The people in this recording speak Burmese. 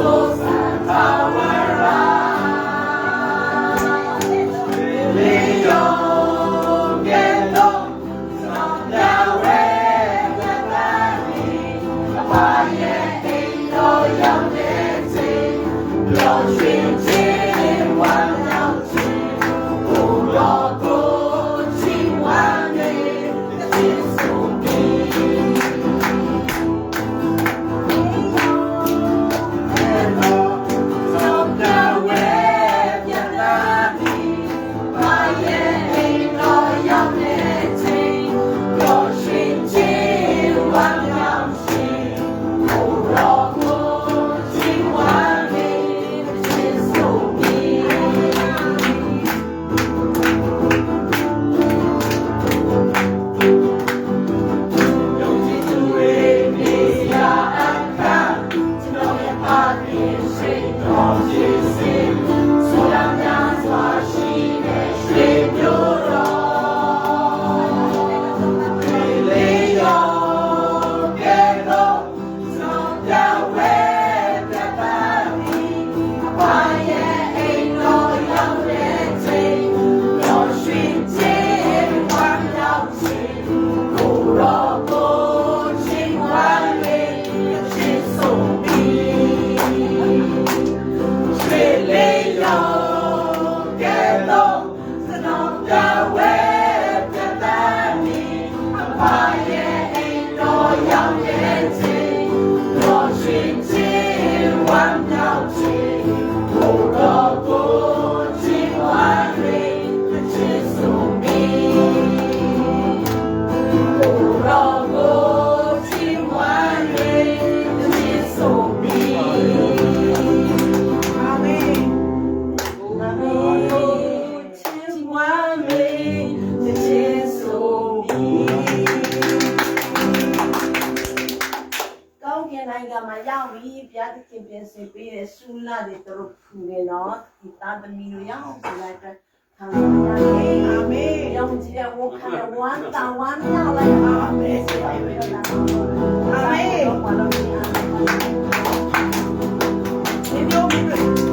ကော ပြင်ဆင်ပေးတဲ့ဆူလာတွေသူတို့ဖူနေနော်ဒီသားသမီးတို့ရောက်ဆိုလိုက်တဲ့ခံရရတယ်အာမင်ရောင်ကြီးတဲ့ဝခံတဲ့ဝမ်းတာဝမ်းမြောက်လိုက်အာမင်ဆေးရရလာအာမင်ဘာလို့ဒီအာမင်ဒီမျိုးမျိုး